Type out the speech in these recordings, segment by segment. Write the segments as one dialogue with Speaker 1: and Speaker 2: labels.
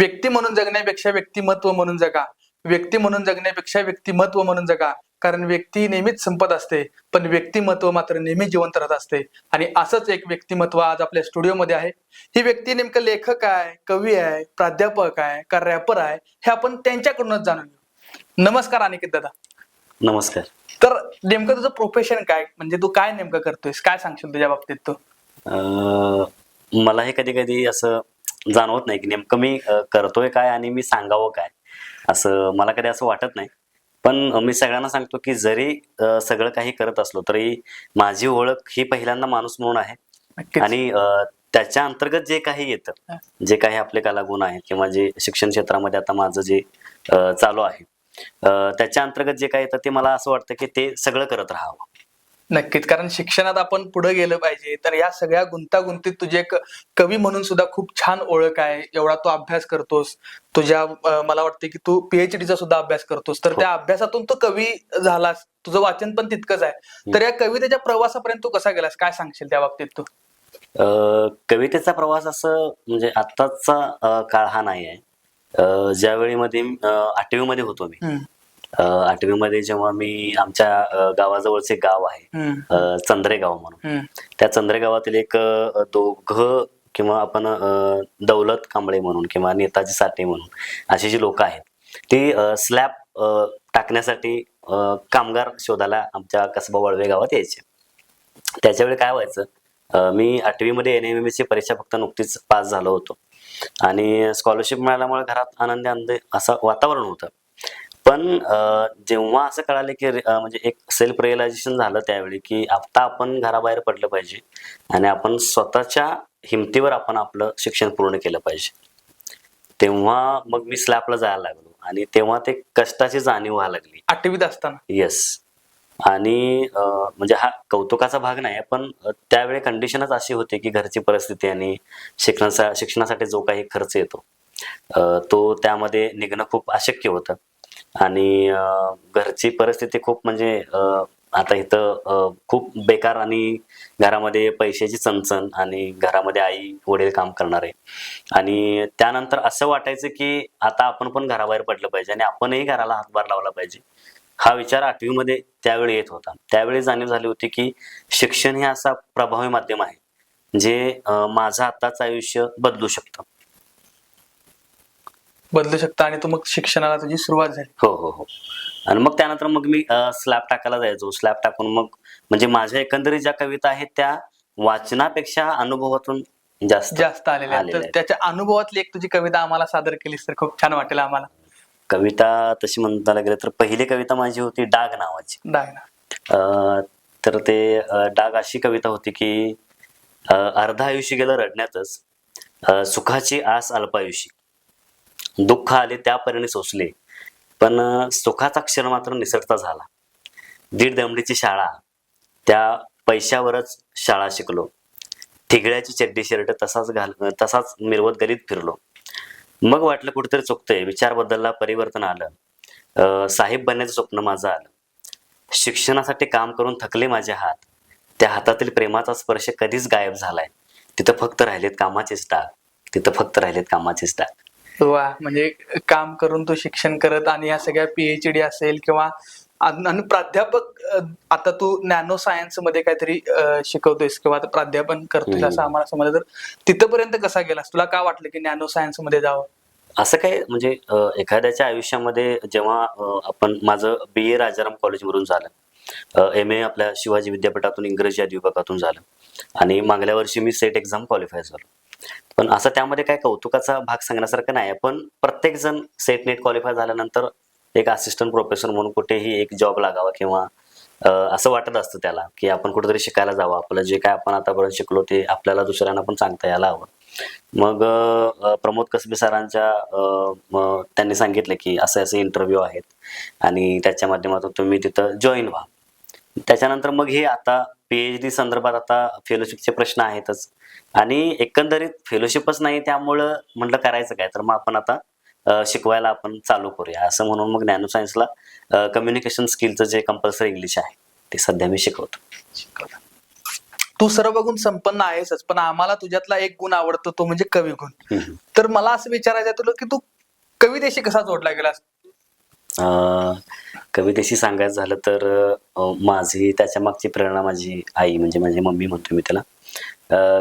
Speaker 1: व्यक्ती म्हणून जगण्यापेक्षा व्यक्तिमत्व म्हणून जगा. व्यक्ती म्हणून जगण्यापेक्षा व्यक्तिमत्व म्हणून जगा. कारण व्यक्ती नेहमीच संपत असते पण व्यक्तिमत्व मात्र नेहमी जिवंत राहत असते. आणि असंच एक व्यक्तिमत्व आज आपल्या स्टुडिओमध्ये आहे. ही व्यक्ती नेमकं लेखक आहे कवी आहे प्राध्यापक आहे का रॅपर आहे हे आपण त्यांच्याकडूनच जाणून घेऊ. नमस्कार अनिकेत दादा.
Speaker 2: नमस्कार.
Speaker 1: तर नेमकं तुझं प्रोफेशन काय? म्हणजे तू काय नेमकं करतोयस? काय सांगशील तुझ्या बाबतीत तू?
Speaker 2: अं, मला हे कधी कधी असं जाणवत नाही की नेमकं मी करतोय काय आणि मी सांगावं काय? असं मला कधी असं वाटत नाही. पण मी सगळ्यांना सांगतो की जरी सगळं काही करत असलो तरी माझी ओळख ही पहिल्यांदा माणूस म्हणून आहे. आणि त्याच्या अंतर्गत जे काही. येतं जे काही आपले कलागुण आहेत किंवा जे शिक्षण क्षेत्रामध्ये आता माझं जे चालू आहे त्याच्या अंतर्गत जे काही येतं ते मला असं वाटतं की ते सगळं करत राहावं.
Speaker 1: नक्कीच. कारण शिक्षणात आपण पुढे गेलं पाहिजे. तर या सगळ्या गुंतागुंतीत तुझे एक कवी म्हणून सुद्धा खूप छान ओळख आहे. एवढा तू अभ्यास करतोस. तुझ्या मला वाटते की तू पीएचडी चा सुद्धा अभ्यास करतोस. तर
Speaker 2: हो.
Speaker 1: त्या अभ्यासातून तू कवी झालास. तुझं वाचन पण तितकंच आहे. तर या कवितेच्या प्रवासापर्यंत तू कसा गेलास? काय सांगशील त्या बाबतीत तू?
Speaker 2: कवितेचा प्रवास असं म्हणजे आत्ताचा काळ हा नाही आहे. ज्यावेळी मध्ये आठवी मध्ये होतो मी. आठवी मध्ये जेव्हा मी आमच्या गावाजवळचे गाव आहे
Speaker 1: हम्म,
Speaker 2: अ, चंद्रे गाव म्हणून त्या चंद्रे गावातील एक दोघं किंवा आपण दौलत कांबळे म्हणून किंवा नेताजी साठे म्हणून अशी जी लोक आहेत ती स्लॅब टाकण्यासाठी कामगार शोधायला आमच्या कसबा वळवे गावात यायचे. त्याच्यावेळी काय व्हायचं मी आठवीमध्ये एन एम ची परीक्षा फक्त नुकतीच पास झालो होतो. आणि स्कॉलरशिप मिळाल्यामुळे घरात आनंदी आनंदी असं वातावरण होतं. पण जेव्हा असं कळालं की म्हणजे एक सेल्फ रिअलायझेशन झालं त्यावेळी की आता आपण घराबाहेर पडलं पाहिजे आणि आपण स्वतःच्या हिमतीवर आपण आपलं शिक्षण पूर्ण केलं पाहिजे. तेव्हा मग मी स्लॅबला जायला लागलो आणि तेव्हा ते कष्टाची जाणीव व्हायला लागली.
Speaker 1: आठवीत असताना.
Speaker 2: येस आणि म्हणजे हा कौतुकाचा भाग नाही पण त्यावेळी कंडिशनच अशी होती की घरची परिस्थिती आणि शिक्षणाचा शिक्षणासाठी जो काही खर्च येतो तो त्यामध्ये निघणं खूप अशक्य होतं. आणि घरची परिस्थिती खूप म्हणजे आता इथं खूप बेकार आणि घरामध्ये पैशाची चणचण आणि घरामध्ये आई वडील काम करणारे. आणि त्यानंतर असं वाटायचं की आता आपण पण घराबाहेर पडलं पाहिजे आणि आपणही घराला हातभार लावला पाहिजे. हा विचार आठवीमध्ये त्यावेळी येत होता. त्यावेळी जाणीव झाली होती की शिक्षण हे असा प्रभावी माध्यम आहे जे माझं आताच आयुष्य बदलू शकतं.
Speaker 1: बदलू शकता आणि तू मग शिक्षणाला तुझी सुरुवात झाली.
Speaker 2: हो हो हो. आणि मग त्यानंतर मग मी स्लॅब टाकायला जायचो. स्लॅब टाकून मग म्हणजे माझ्या एकंदरीत ज्या कविता आहेत त्या वाचनापेक्षा अनुभवातून जास्त
Speaker 1: जास्त आलेल्या. तर. त्याच्या अनुभवातली एक तुझी कविता आम्हाला सादर केलीस तर खूप छान वाटेल आम्हाला.
Speaker 2: कविता तशी म्हणता गेलं तर पहिली कविता माझी होती डाग नावाची.
Speaker 1: डाग
Speaker 2: तर ते डाग अशी कविता होती की अर्ध आयुष्य गेलं रडण्यातच सुखाची आस अल्पायुषी. दुःख आले त्यापरीने सोसले. पण सुखाचा क्षण मात्र निसटता झाला. दीड दमडीची शाळा. त्या पैशावरच शाळा शिकलो. ठिगळ्याची चड्डी शर्ट तसाच घाल तसाच मिरवत गलीत फिरलो. मग वाटलं कुठेतरी चुकतंय. विचार बदलला परिवर्तन आलं. साहेब बनण्याचं स्वप्न माझं आलं. शिक्षणासाठी काम करून थकले माझे हात. त्या हातातील प्रेमाचा स्पर्श कधीच गायब झालाय. तिथं फक्त राहिलेत कामाचेच डाग. तिथं फक्त राहिलेत कामाचेच डाग.
Speaker 1: वा म्हणजे काम करून तू शिक्षण करत आणि या सगळ्या पीएचडी असेल किंवा आणि प्राध्यापक आता तू नॅनो सायन्समध्ये काहीतरी शिकवतोयस किंवा प्राध्यापन करतोयस
Speaker 2: हम्म.
Speaker 1: असं आम्हाला समजलं. तर तिथपर्यंत कसा गेलास? तुला का वाटलं की नॅनो सायन्समध्ये जावं?
Speaker 2: असं काय म्हणजे एखाद्याच्या आयुष्यामध्ये जेव्हा आपण माझं बी ए राजाराम कॉलेजवरून झालं. एम ए आपल्या शिवाजी विद्यापीठातून इंग्रजी विभागातून झालं. आणि मागल्या वर्षी मी सेट एक्झाम क्वालिफाय झालो. पण असं त्यामध्ये काय कौतुकाचा भाग सांगण्यासारखं नाही पण प्रत्येक जण सेट नेट क्वालिफाय झाल्यानंतर एक असिस्टंट प्रोफेसर म्हणून कुठेही एक जॉब लागावा किंवा असं वाटत असतं त्याला की आपण कुठेतरी शिकायला जावं. आपलं जे काय आपण आतापर्यंत शिकलो ते आपल्याला दुसऱ्यांना पण सांगता यायला हवं. मग प्रमोद कसबे सरांच्या त्यांनी सांगितलं की असे असे इंटरव्ह्यू आहेत आणि त्याच्या माध्यमातून तुम्ही तिथं जॉईन व्हा. त्याच्यानंतर मग हे आता पीएच डी संदर्भात आता फेलोशिपचे प्रश्न आहेतच. आणि एकंदरीत फेलोशिपच नाही त्यामुळं म्हटलं करायचं काय? तर मग आपण आता शिकवायला आपण चालू करूया. असं म्हणून मग नॅनो सायन्सला कम्युनिकेशन स्किलचं जे कंपल्सरी इंग्लिश आहे ते सध्या मी शिकवतो.
Speaker 1: तू सर्व गुण संपन्न आहेसच पण आम्हाला तुझ्यातला एक गुण आवडतो तो म्हणजे कवी गुण. तर मला असं विचारायचं तुला की तू कवितेशी कसा जोडला गेलास?
Speaker 2: कवितेशी सांगायचं झालं तर माझी त्याच्या मागची प्रेरणा माझी आई म्हणजे माझी मम्मी म्हणतो मी त्याला.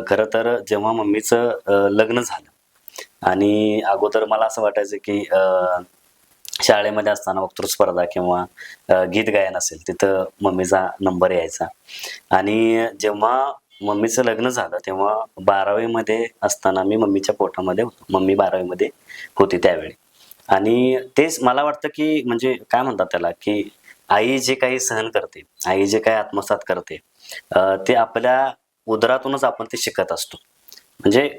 Speaker 2: खरं तर जेव्हा मम्मीचं लग्न झालं आणि अगोदर मला असं वाटायचं की शाळेमध्ये असताना वक्तृत्व स्पर्धा किंवा गीत गायन असेल तिथं मम्मीचा नंबर यायचा. आणि जेव्हा मम्मीचं लग्न झालं तेव्हा बारावीमध्ये असताना मी मम्मीच्या पोटामध्ये होतो. मम्मी बारावीमध्ये होती त्यावेळी. आणि तेच मला वाटतं की म्हणजे काय म्हणतात त्याला की आई जे काही सहन करते आई जे काही आत्मसात करते ते आपल्या उदरातूनच आपण ते शिकत असतो. म्हणजे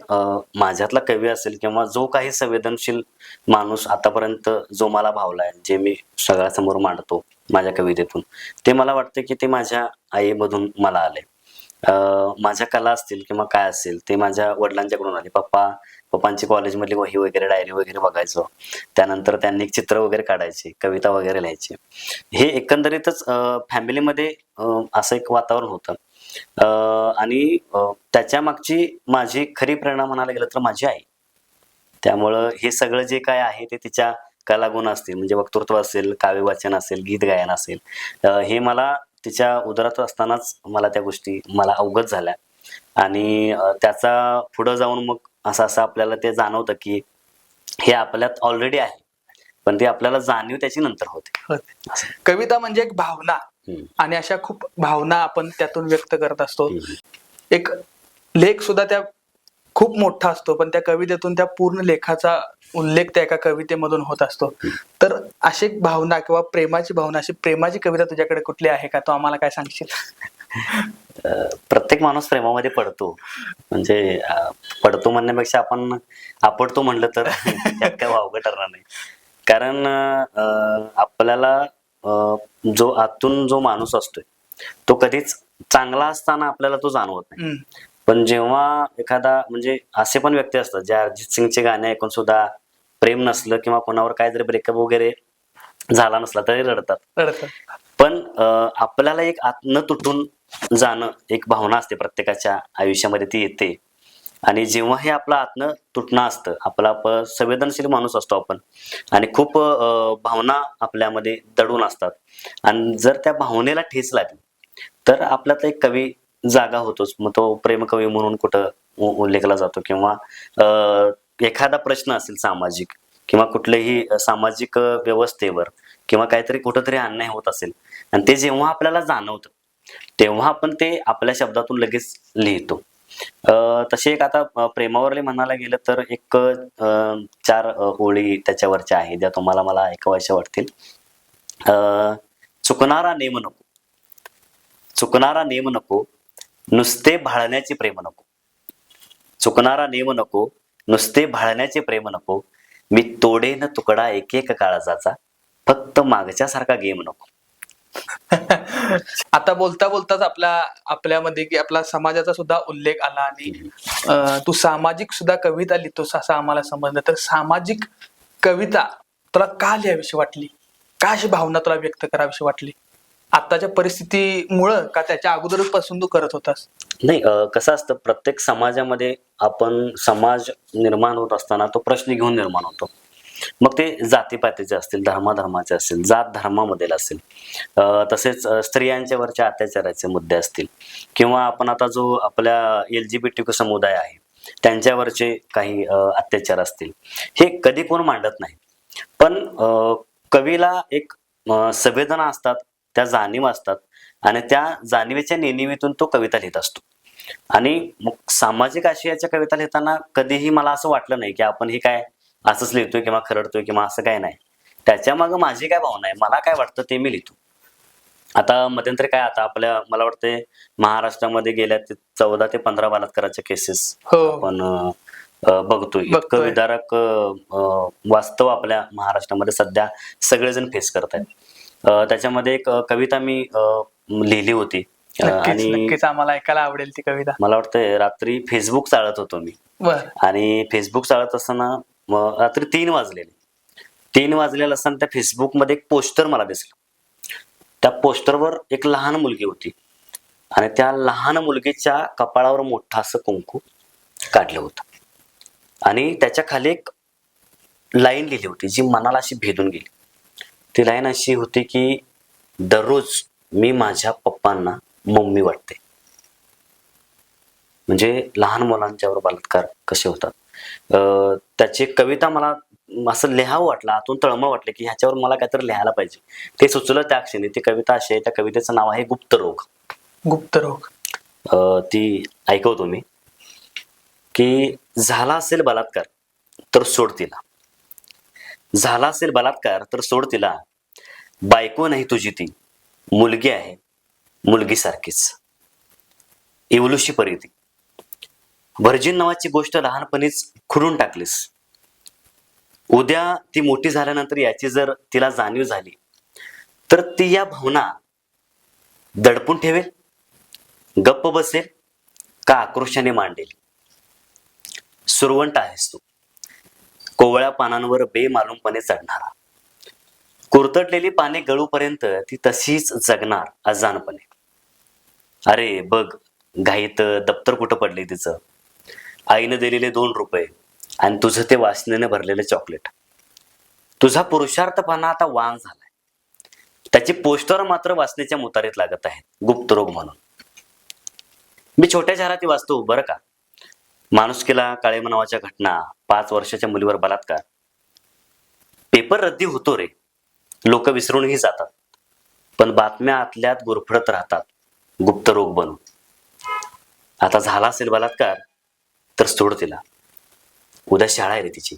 Speaker 2: माझ्यातला कवी असेल किंवा जो काही संवेदनशील माणूस आतापर्यंत जो मला भावलाय जे मी सगळ्यासमोर मांडतो माझ्या कवितेतून ते मला वाटतं की ते माझ्या आईमधून मला आले माझ्या कला असतील किंवा काय असेल ते माझ्या वडिलांच्याकडून आले. पप्पा पप्पांची कॉलेजमधली वही वगैरे डायरी वगैरे बघायचो. त्यानंतर त्यांनी एक चित्र वगैरे काढायचे कविता वगैरे लिहायचे. हे एकंदरीतच फॅमिलीमध्ये असं एक वातावरण होतं. आणि त्याच्या मागची माझी खरी प्रेरणा म्हणायला गेलं तर माझी आई. त्यामुळं हे सगळं जे काय आहे ते तिच्या कलागुण असतील. म्हणजे वक्तृत्व असेल काव्य वाचन असेल गीत गायन असेल. हे मला तिच्या उदरात असतानाच मला त्या गोष्टी मला अवगत झाल्या. आणि त्याचा पुढं जाऊन मग असं असं आपल्याला ते जाणवतं की हे आपल्यात ऑलरेडी आहे. पण ते आपल्याला जाणीव त्याची नंतर होते.
Speaker 1: कविता म्हणजे एक भावना. आणि अशा खूप भावना आपण त्यातून व्यक्त करत असतो. एक लेख सुद्धा त्या खूप मोठा असतो पण त्या कवितेतून त्या पूर्ण लेखाचा उल्लेख त्या एका कवितेमधून होत असतो. तर अशी एक भावना किंवा प्रेमाची भावना अशी प्रेमाची कविता तुझ्याकडे कुठली आहे का? तो आम्हाला काय सांगशील?
Speaker 2: प्रत्येक माणूस प्रेमामध्ये पडतो. म्हणजे पडतो म्हणण्यापेक्षा आपण आपडतो म्हणलं तर त्यात काय वावगं ठरणार नाही कारण आपल्याला जो आतून जो माणूस असतोय तो कधीच चांगला असताना आपल्याला तो जाणवत नाही. पण जेव्हा एखादा म्हणजे असे पण व्यक्ती असतात जे अरिजित सिंगचे गाणे ऐकून सुद्धा प्रेम नसलं किंवा कोणावर काय जरी ब्रेकअप वगैरे झाला नसला तरी रडतात
Speaker 1: रडतं.
Speaker 2: पण आपल्याला एक आत न तुटून जाणं एक भावना असते प्रत्येकाच्या आयुष्यामध्ये ती येते आणि जेव्हा हे आपलं आतनं तुटणं असतं आपला संवेदनशील माणूस असतो आपण. आणि खूप भावना आपल्यामध्ये दडून असतात. आणि जर त्या भावनेला ठेच लागली तर आपल्यात एक कवी जागा होतोच. मग तो प्रेमकवी म्हणून कुठं उ- उल्लेखला जातो किंवा एखादा प्रश्न असेल सामाजिक किंवा कुठलेही सामाजिक व्यवस्थेवर किंवा काहीतरी कुठंतरी अन्याय होत असेल आणि ते जेव्हा आपल्याला जाणवतं तेव्हा आपण ते आपल्या शब्दातून लगेच लिहितो. तसे एक आता प्रेमावरले म्हणायला गेलं तर एक अं, चार ओळी त्याच्यावरच्या आहेत ज्या तुम्हाला मला ऐकवायच्या वाटतील. अं, चुकणारा नेम नको. चुकणारा नेम नको नुसते भाळण्याचे प्रेम नको. चुकणारा नेम नको नुसते भाळण्याचे प्रेम नको. मी तोडेन तुकडा एक एक काळजाचा फक्त मागच्यासारखा गेम नको.
Speaker 1: आता बोलता बोलताच आपल्या आपल्यामध्ये की आपला समाजाचा सुद्धा उल्लेख आला आणि तू सामाजिक सुद्धा कविता लिहितोस असं आम्हाला समजलं. तर सामाजिक कविता तुला का लिहावीशी वाटली? का अशी भावना तुला व्यक्त करावीशी वाटली? आताच्या परिस्थितीमुळं का त्याच्या अगोदरच पासून तू करत होतास?
Speaker 2: नाही कसं असतं प्रत्येक समाजामध्ये आपण समाज निर्माण होत असताना तो प्रश्न घेऊन निर्माण होतो. मग ते जातीपातीचे असतील धर्माधर्माचे असतील जात धर्मामधील असेल तसेच स्त्रियांच्यावरच्या अत्याचाराचे मुद्दे असतील किंवा आपण आता जो आपल्या एल जी बी टी समुदाय आहे त्यांच्यावरचे काही अत्याचार असतील हे कधी कोण मांडत नाही. पण अं, कवीला एक संवेदना असतात त्या जाणीव असतात आणि त्या जाणीवेच्या नेणिवीतून तो कविता लिहित असतो. आणि मग सामाजिक आशयाच्या कविता लिहिताना कधीही मला असं वाटलं नाही की आपण हे काय असंच लिहितोय किंवा खरडतोय किंवा असं काय नाही. त्याच्यामागे माझी काय भावना आहे? मला काय वाटतं ते मी लिहितो. आता मध्यंतरी काय आता आपल्या मला वाटतंय महाराष्ट्रामध्ये गेल्या ते चौदा ते पंधरा बलात्काराच्या केसेस
Speaker 1: हो.
Speaker 2: आपण बघतोय. इतकं
Speaker 1: बघतोय.
Speaker 2: विदारक वास्तव आपल्या महाराष्ट्रामध्ये सध्या सगळेजण फेस करत आहेत त्याच्यामध्ये एक कविता मी लिहिली होती. आणि
Speaker 1: नक्कीच. आम्हाला ऐकायला आवडेल ती कविता.
Speaker 2: मला वाटतंय रात्री फेसबुक चालत होतो मी. आणि फेसबुक चालत असताना मग रात्री तीन वाजलेले. तीन वाजलेलं असताना त्या फेसबुकमध्ये एक पोस्टर मला दिसलं. त्या पोस्टरवर एक लहान मुलगी होती. आणि त्या लहान मुलगीच्या कपाळावर मोठं असं कुंकू काढलं होतं. आणि त्याच्याखाली एक लाईन लिहिली होती जी मनाला अशी भेदून गेली. ती लाईन अशी होती की दररोज मी माझ्या पप्पांना मम्मी वाटते. म्हणजे लहान मुलांच्यावर बलात्कार कसे होतात? त्याची कविता मला असं लिहावं वाटलं आतून तळमळ वाटलं की ह्याच्यावर मला काहीतरी लिहायला पाहिजे. ते सुचलं त्या क्षणी ती कविता अशी आहे त्या कवितेचं नाव आहे गुप्तरोग
Speaker 1: गुप्तरोग
Speaker 2: अं, ती ऐकवतो मी की झाला असेल बलात्कार तर सोड तिला. झाला असेल बलात्कार तर सोड तिला. बायको नाही तुझी ती मुलगी आहे मुलगीसारखीच. इवलुशी परी ती. व्हर्जिन नावाची गोष्ट लहानपणीच खुडून टाकलीस. उद्या ती मोठी झाल्यानंतर याची जर तिला जाणीव झाली तर ती या भावना दडपून ठेवेल गप्प बसेल का आक्रोशाने मांडेल? सुरवंट आहेस तू. कोवळ्या पानांवर बेमालूमपणे चढणारा. कुरतडलेली पाने गळूपर्यंत ती तशीच जगणार अजानपणे अरे बघ घाईत दप्तर कुठं पडले तिचं? आईनं दिलेले दोन रुपये आणि तुझं ते वासनेने भरलेलं चॉकलेट तुझा पुरुषार्थपणा आता वान झालाय. त्याची पोस्टर मात्र वाचण्याच्या मुतारीत लागत आहेत. गुप्तरोग म्हणून. मी छोट्या शहरात वाचतो बरं का? माणुसकीला काळेमा नावाच्या घटना पाच वर्षाच्या मुलीवर बलात्कार. पेपर रद्दी होतो रे. लोक विसरूनही जातात. पण बातम्या आतल्यात गुरफडत राहतात. गुप्तरोग बनून. आता झाला असेल बलात्कार तर सोड तिला. उद्या शाळा आहे रे तिची.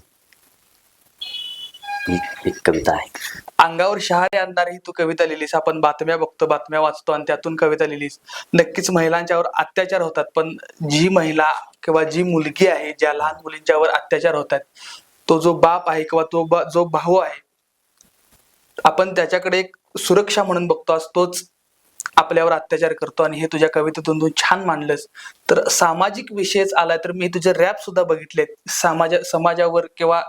Speaker 2: ही एक कविता आहे.
Speaker 1: अंगावर शहारे आणणारी तू कविता लिहिलीस. आपण बातम्या बघतो बातम्या वाचतो आणि त्यातून कविता लिहिलीस. नक्कीच महिलांच्यावर अत्याचार होतात पण जी महिला किंवा जी मुलगी आहे ज्या लहान मुलींच्यावर अत्याचार होतात तो जो बाप आहे किंवा तो बा- जो भाऊ आहे आपण त्याच्याकडे एक सुरक्षा म्हणून बघतो आज तोच आपल्यावर अत्याचार करतो आणि हे तुझ्या कवितेतून तू छान मांडलंस. तर सामाजिक विषयच आला तर मी तुझे रॅप सुद्धा बघितलेत. समाजा समाजावर किंवा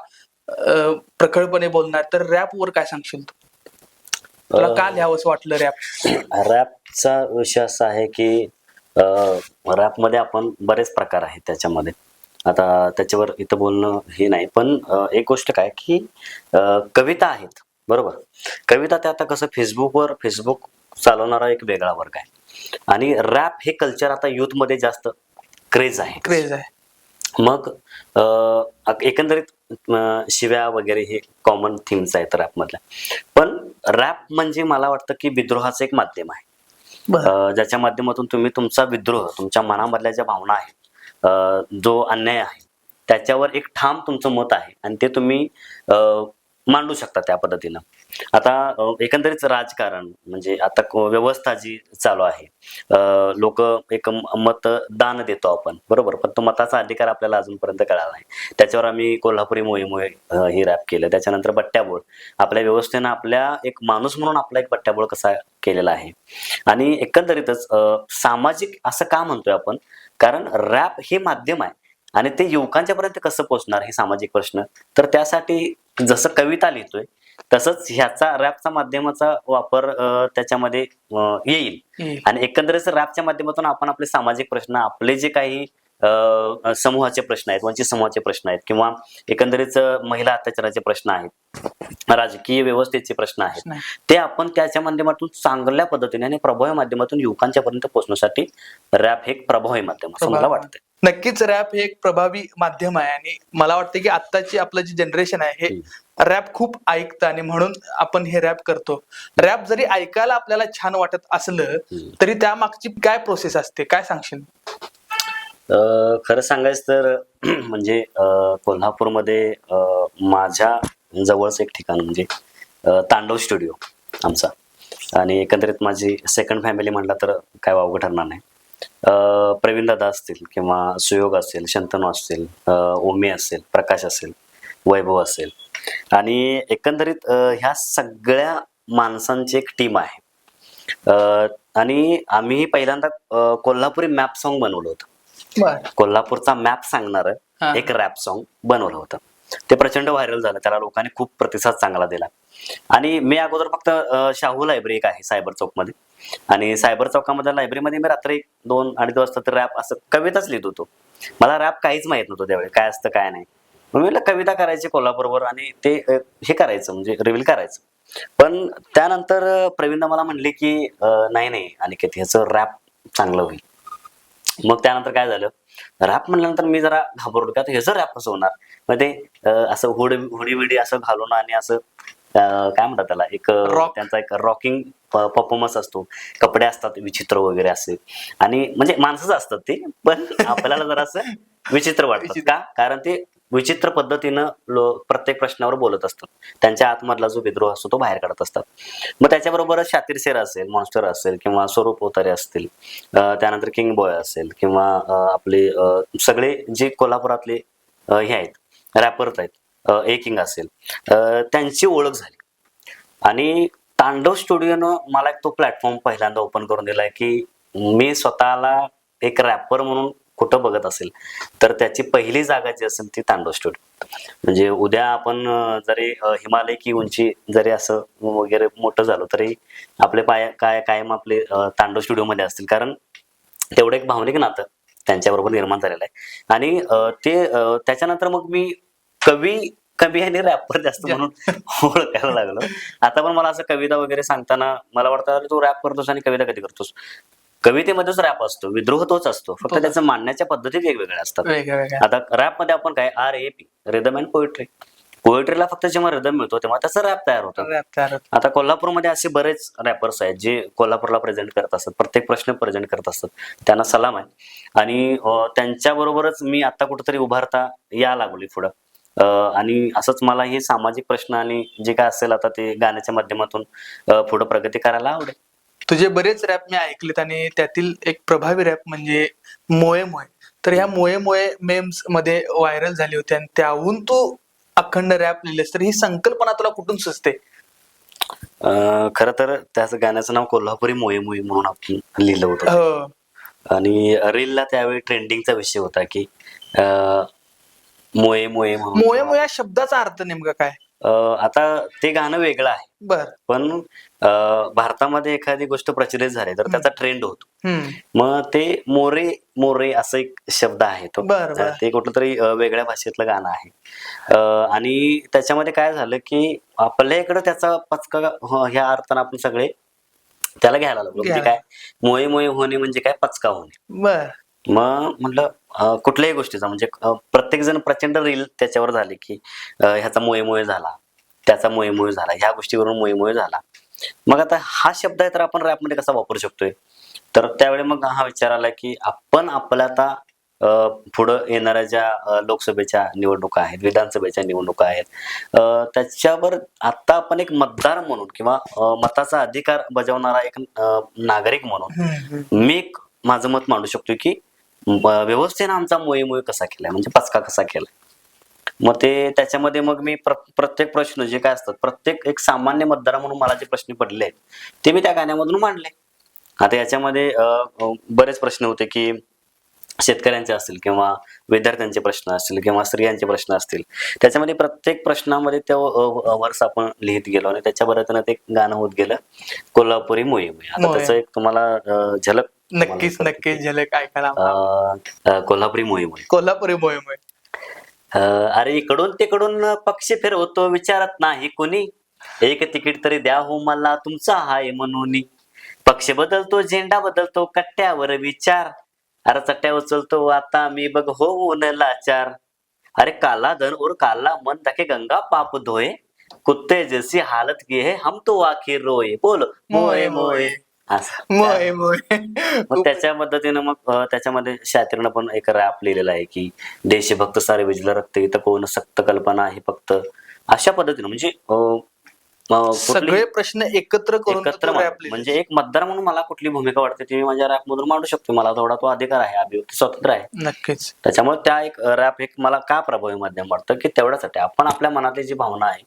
Speaker 1: अं, प्रखरपणे बोलणार तर रॅप वर काय सांगशील तू? तुला का लिहावंसं वाटलं रॅप
Speaker 2: रॅपचा विषय असा आहे की रॅपमध्ये आपण बरेच प्रकार आहेत त्याच्यामध्ये. आता त्याच्यावर इथं बोलणं हे नाही पण एक गोष्ट काय की कविता आहेत. बरोबर? कविता ते आता कसं फेसबुकवर फेसबुक चालवणारा एक वेगळा वर्ग आहे. आणि रॅप हे कल्चर आता youth मध्ये जास्त क्रेज आहे.
Speaker 1: क्रेज आहे.
Speaker 2: मग एकंदरीत शिव्या वगैरे हे कॉमन थिम्स आहेत रॅपमधल्या पण रॅप म्हणजे मला वाटतं की विद्रोहाचं एक माध्यम आहे. ज्याच्या माध्यमातून तुम्ही तुमचा विद्रोह तुमच्या मनामधल्या ज्या भावना आहेत जो अन्याय आहे त्याच्यावर एक ठाम तुमचं मत आहे. आणि ते तुम्ही मांडू शकता त्या पद्धतीनं. आता एकंदरीत राजकारण म्हणजे आता व्यवस्था जी चालू आहे लोक एक मत दान देतो आपण बरोबर? पण तो मताचा अधिकार आपल्याला अजूनपर्यंत कळाला नाही. त्याच्यावर आम्ही कोल्हापुरी मोहीमुळे हे ही रॅप केलं. त्याच्यानंतर बट्ट्याबोळ. आपल्या व्यवस्थेनं आपल्या एक माणूस म्हणून आपला एक बट्ट्याबोळ कसा केलेला आहे? आणि एकंदरीतच सामाजिक असं का म्हणतोय आपण? कारण रॅप हे माध्यम आहे. आणि ते युवकांच्या पर्यंत कसं पोहोचणार हे सामाजिक प्रश्न? तर त्यासाठी जसं कविता लिहितोय तसंच ह्याचा रॅपचा माध्यमाचा वापर त्याच्यामध्ये येईल. आणि एकंदरीत रॅपच्या माध्यमातून आपण आपले सामाजिक प्रश्न आपले जे काही समूहाचे प्रश्न आहेत वंचित समूहाचे प्रश्न आहेत किंवा एकंदरीत महिला अत्याचाराचे प्रश्न आहेत राजकीय व्यवस्थेचे प्रश्न आहेत. ते आपण त्याच्या माध्यमातून चांगल्या पद्धतीने आणि प्रभावी माध्यमातून युवकांच्या पर्यंत पोहोचण्यासाठी रॅप हे एक प्रभावी माध्यम असं मला. वाटतं
Speaker 1: नक्कीच रॅप हे एक प्रभावी माध्यम आहे आणि मला वाटतं की आत्ताची आपलं जे जनरेशन आहे हे रॅप खूप ऐकतं आणि म्हणून आपण हे रॅप करतो. रॅप जरी ऐकायला आपल्याला छान वाटत असलं. तरी त्यामागची काय प्रोसेस असते? काय सांगशील?
Speaker 2: खरं सांगायचं तर म्हणजे कोल्हापूरमध्ये माझ्या जवळच एक ठिकाण म्हणजे तांडव स्टुडिओ आमचा. आणि एकंदरीत माझी सेकंड फॅमिली म्हटलं तर काय वावगं ठरणार नाही. अं, प्रवीण दादा असतील किंवा सुयोग असेल शंतनू असतील ओमी असेल प्रकाश असेल वैभव असेल. आणि एकंदरीत ह्या सगळ्या माणसांची एक टीम आहे. आणि आम्ही पहिल्यांदा कोल्हापुरी मॅप सॉन्ग बनवलं होतं. कोल्हापूरचा मॅप सांगणार. एक रॅप सॉन्ग बनवलं होतं. ते प्रचंड व्हायरल झालं. त्याला लोकांनी खूप प्रतिसाद चांगला दिला. आणि मी अगोदर फक्त शाहू लायब्ररी एक आहे सायबर चौकमध्ये. आणि सायबर चौकामध्ये लायब्ररीमध्ये मी रात्री दोन अडीच वाजता तर रॅप असं कविताच लिहित होतो. मला रॅप काहीच माहीत नव्हतं त्यावेळी काय असतं काय नाही. मी कविता करायची कोल्हापूरवर आणि ते हे करायचं म्हणजे रिव्हील करायचं. पण त्यानंतर अं, प्रवीणदा मला म्हणले की नाही नाही नाही किती ह्याचं रॅप चांगलं होईल. मग त्यानंतर काय झालं? रॅप म्हणल्यानंतर मी जरा घाबरलो की ह्याचं रॅप कसं होणार मग ते असं हुड हुडी विडी असं घालून आणि असं काय म्हणतात त्याला एक. त्यांचा एक रॉकिंग परफॉर्मन्स असतो कपडे असतात विचित्र वगैरे असे आणि म्हणजे माणसंच असतात ते पण आपल्याला जरा असं विचित्र
Speaker 1: विचित्र.
Speaker 2: का कारण ते विचित्र पद्धतीनं लो- प्रत्येक प्रश्नावर बोलत असतात. त्यांच्या आतमधला जो विद्रोह असतो तो बाहेर काढत असतात. मग त्याच्याबरोबरच शातीर शेर असेल मॉन्स्टर असेल किंवा स्वरूप अवतारे असतील त्यानंतर किंग बॉय असेल किंवा आपले सगळे जे कोल्हापुरातले हे आहेत रॅपर्स आहेत ए किंग असेल त्यांची ओळख झाली. आणि तांडव स्टुडिओनं मला एक तो प्लॅटफॉर्म पहिल्यांदा ओपन करून दिलाय की मी स्वतःला एक रॅपर म्हणून कुठं बघत असेल तर त्याची पहिली जागा जी असेल ती तांडव स्टुडिओ म्हणजे उद्या आपण जरी हिमालय की उंची जरी असं वगैरे मोठं झालो तरी आपले पाय काय कायम आपले तांडव स्टुडिओमध्ये असतील. कारण तेवढं एक भावनिक नातं त्यांच्याबरोबर निर्माण झालेलं आहे. आणि ते त्याच्यानंतर मग मी कवी कवी आणि रॅपर जास्त म्हणून ओळखायला लागलो. आता पण मला असं कविता वगैरे सांगताना मला वाटतं तू रॅप करतोस आणि कविता कधी करतोस? कवितेमध्येच रॅप असतो विद्रोह तोच असतो. फक्त. त्याचं मांडण्याच्या पद्धती वेगवेगळ्या असतात. आता रॅपमध्ये आपण काय R A P rhythm and poetry पोएट्रीला फक्त जेव्हा रिदम मिळतो तेव्हा त्याचं रॅप तयार होतं. आता कोल्हापूरमध्ये असे बरेच रॅपर्स आहेत जे कोल्हापूरला प्रेझेंट करत असतात. प्रत्येक प्रश्न प्रेझेंट करत असतात. त्यांना सलाम आहे. आणि अं, त्यांच्याबरोबरच मी आता कुठेतरी उभारता या लागली पुढं. आणि असंच मला हे सामाजिक प्रश्न आणि जे काय असेल आता ते गाण्याच्या माध्यमातून पुढं प्रगती करायला आवडेल.
Speaker 1: तुझे बरेच रॅप मी ऐकलेत आणि त्यातील एक प्रभावी रॅप म्हणजे मोये मोये तर ह्या मोये मोये मेम्समध्ये व्हायरल झाली होती आणि त्याहून तू अखंड रॅप लिहिलेस तर ही संकल्पना तुला कुठून सुचते?
Speaker 2: खरं तर त्याचं गाण्याचं नाव कोल्हापुरी मोये मोये म्हणून आपण लिहिलं होतं.
Speaker 1: हो.
Speaker 2: आणि रीलला त्यावेळी ट्रेंडिंगचा विषय होता की मोये मोये
Speaker 1: मोये मोये या शब्दाचा अर्थ नेमका काय?
Speaker 2: आता ते गाणं वेगळं आहे.
Speaker 1: बर.
Speaker 2: पण भारतामध्ये एखादी गोष्ट प्रचलित झाली तर त्याचा ट्रेंड होतो.
Speaker 1: हम्म
Speaker 2: मग ते मोरे मोरे असं एक शब्द आहे तो. ते कुठलं तरी वेगळ्या भाषेतलं गाणं आहे. आणि त्याच्यामध्ये काय झालं की आपल्या इकडं त्याचा पचका ह्या अर्थानं आपण सगळे त्याला घ्यायला लागलो. म्हणजे. काय? मोये मोये होणे म्हणजे काय? पचका होणे.
Speaker 1: बर.
Speaker 2: मग म्हटलं कुठल्याही गोष्टीचा म्हणजे प्रत्येक जण प्रचंड रील त्याच्यावर झाले की ह्याचा मोये झाला त्याचा मोये झाला ह्या गोष्टीवरून मोये झाला मग आता हा शब्द आहे तर आपण रॅपमध्ये कसा वापरू शकतोय तर त्यावेळी मग हा विचार आला की आपण आपल्या आता पुढं येणाऱ्या ज्या लोकसभेच्या निवडणुका आहेत विधानसभेच्या निवडणुका आहेत त्याच्यावर आता आपण एक मतदार म्हणून किंवा मताचा अधिकार बजावणारा एक नागरिक म्हणून. मी एक माझं मत मांडू शकतो की व्यवस्थेनं आमचा मोये मोये कसा केलाय? म्हणजे पचका कसा केलाय? मग ते त्याच्यामध्ये मग मी प्र- प्रत्येक प्रश्न जे काय असतात प्रत्येक एक सामान्य मतदार म्हणून मला जे प्रश्न पडले आहेत ते मी त्या गाण्यामधून मांडले. आता याच्यामध्ये बरेच प्रश्न होते की शेतकऱ्यांचे असतील किंवा विद्यार्थ्यांचे प्रश्न असतील किंवा स्त्रियांचे प्रश्न असतील त्याच्यामध्ये प्रत्येक प्रश्नामध्ये ते वर्ष आपण लिहित गेलो आणि त्याच्या बरोबर ते गाणं होत गेलं कोल्हापुरी मोये आता. त्याचं एक तुम्हाला झलक
Speaker 1: नक्कीच नक्कीच. झलक ऐकायला आवडेल.
Speaker 2: अं, अं, कोल्हापुरी मोये मोये
Speaker 1: कोल्हापुरी मोये मोये
Speaker 2: अं, अरे इकडून तिकडून पक्ष फिरवतो विचारत नाही कोणी. एक तिकीट तरी द्या हो मला तुमचा हाय म्हणून. पक्ष बदलतो झेंडा बदलतो कट्ट्यावर विचार. अरे चट्ट्या उचलतो आता मी बघ होऊन लाचार अरे काला धन और काला मन ताके गंगा पाप धोए कुत्ते जैसी हालत की है हम तो आखिर रोए बोल मोए मोए असं.
Speaker 1: मोये मोये
Speaker 2: मग त्याच्या मदतीनं मग अं, त्याच्यामध्ये शात्रीनं पण एक रॅप लिहिलेला आहे की देशभक्त सारे विजलं रक्त इथं कोण सक्त कल्पना आहे फक्त. अशा पद्धतीनं म्हणजे अं,
Speaker 1: सगळे प्रश्न एकत्र करून
Speaker 2: एकत्र मांड-. म्हणजे एक मतदार म्हणून मला कुठली भूमिका वाटते ती मी माझ्या रॅप मधून मांडू शकतो. मला थोडा तो अधिकार आहे अभिव्यक्ती स्वतंत्र आहे.
Speaker 1: नक्कीच.
Speaker 2: त्याच्यामुळे त्या एक रॅप एक मला का प्रभावी माध्यम वाटतं की तेवढ्यासाठी आपण आपल्या मनातली जी भावना आहे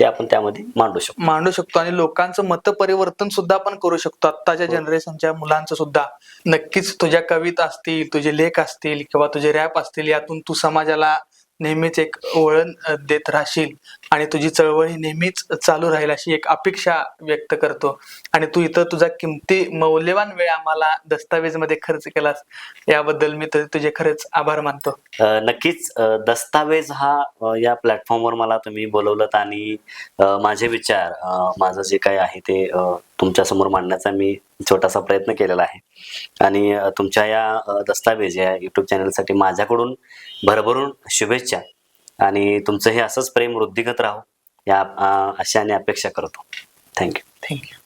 Speaker 2: ते आपण त्यामध्ये मांडू शकतो.
Speaker 1: मांडू शकतो आणि लोकांचं मत परिवर्तन सुद्धा आपण करू शकतो. आत्ताच्या
Speaker 2: हो.
Speaker 1: जनरेशनच्या मुलांचं सुद्धा. नक्कीच तुझ्या कविता असतील तुझे लेख असतील किंवा तुझे रॅप असतील यातून तू समाजाला नेहमीच एक वळण देत राहशील. आणि तुझी चळवळ ही नेहमीच चालू राहील अशी एक अपेक्षा व्यक्त करतो. आणि तू इथं तुझा किमती मौल्यवान वेळ आम्हाला दस्तावेजमध्ये खर्च केलास याबद्दल मी तर तुझे खरंच आभार मानतो.
Speaker 2: नक्कीच दस्तावेज हा या प्लॅटफॉर्मवर मला तुम्ही बोलवलं आणि माझे विचार माझं जे काही आहे ते तुमच्यासमोर मांडण्याचा मी छोटासा प्रयत्न केलेला आहे. आणि तुमच्या या दस्तावेज या युट्यूब चॅनलसाठी माझ्याकडून भरभरून शुभेच्छा. आणि तुमचं हे असंच प्रेम वृद्धिगत राहो या अशा आणि अपेक्षा करतो. Thank you
Speaker 1: thank you